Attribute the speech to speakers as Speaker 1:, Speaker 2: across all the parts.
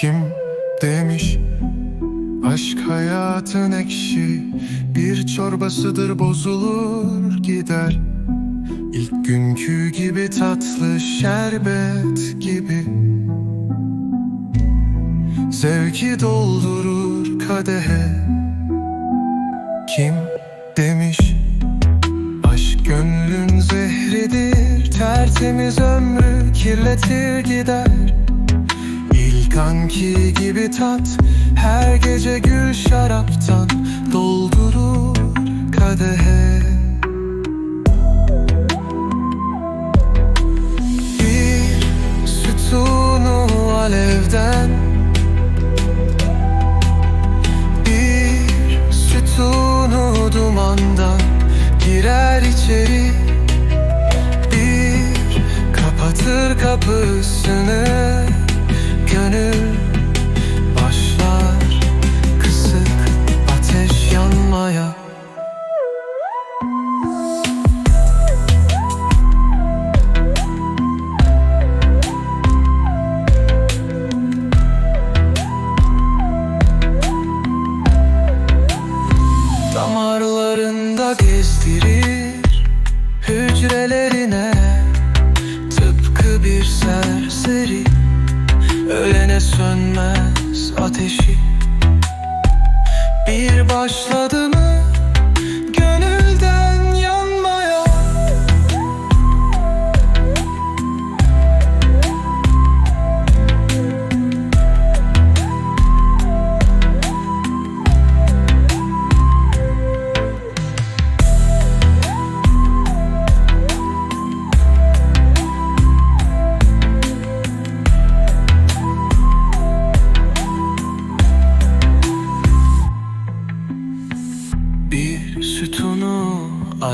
Speaker 1: Kim demiş? Aşk hayatın ekşi Bir çorbasıdır bozulur gider. İlk günkü gibi tatlı şerbet gibi. Zevki doldurur kadehe. Kim demiş? Aşk gönlün zehridir Tertemiz ömrü kirletir gider İlk anki gibi tat Her gece gül şaraptan Doldurur kadehe. Bir sütunu alevden Bir sütunu dumandan Girer içeri. Bir kapatır kapısını Gönül başlar Kısık ateş yanmaya. Damarlarında gezdirir ateşi. Bir başladı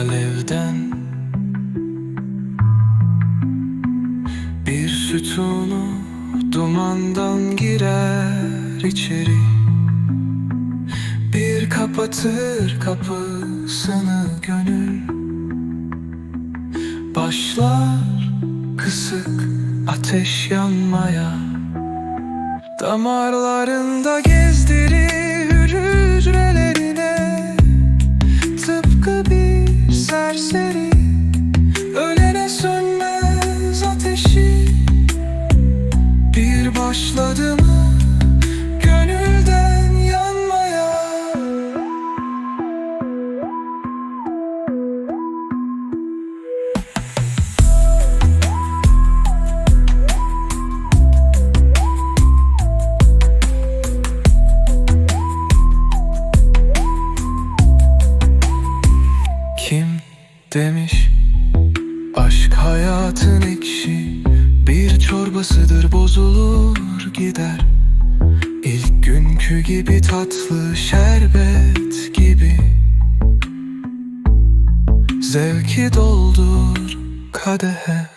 Speaker 1: alevden. Bir sütunu dumandan girer içeri. Bir kapatır kapısını gönül. Başlar kısık ateş yanmaya. Damarlarında gezdirir başladı mı? Gönülden yanmaya. Kim demiş Aşk hayatın ekşi Bir çorbasıdır bozulur gider. İlk günkü gibi tatlı şerbet gibi. Zevki doldur kadehe